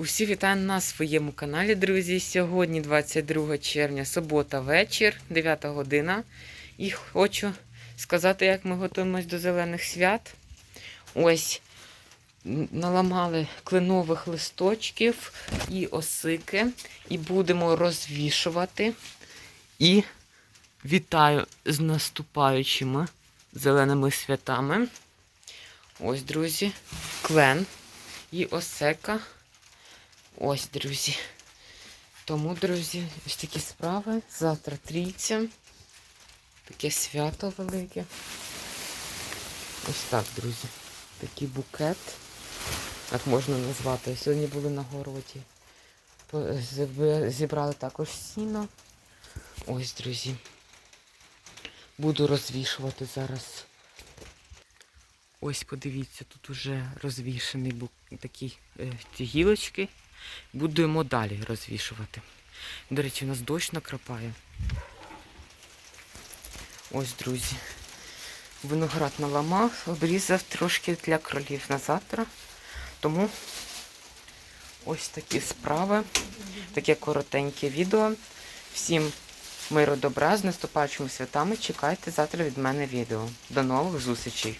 Усі вітаю на своєму каналі, друзі. Сьогодні 22 червня, субота вечір, 9 година. І хочу сказати, як ми готуємось до зелених свят. Ось наламали кленових листочків і осики, і будемо розвішувати. І вітаю з наступаючими зеленими святами. Ось, друзі, клен і осека. Ось, друзі. Тому, друзі, ось такі справи. Завтра трійця. Таке свято велике. Ось так, друзі. Такий букет. Як можна назвати. Сьогодні були на городі. Зібрали також сіно. Ось, друзі. Буду розвішувати зараз. Ось подивіться, тут уже розвішані бу- такі е, ці гілочки. Будемо далі розвішувати. До речі, у нас дощ накрапає. Ось, друзі. Виноград наламав, обрізав трошки для кролів на завтра. Тому ось такі справи. Таке коротеньке відео. Всім миру добра, з наступаючими святами. Чекайте завтра від мене відео. До нових зустрічей!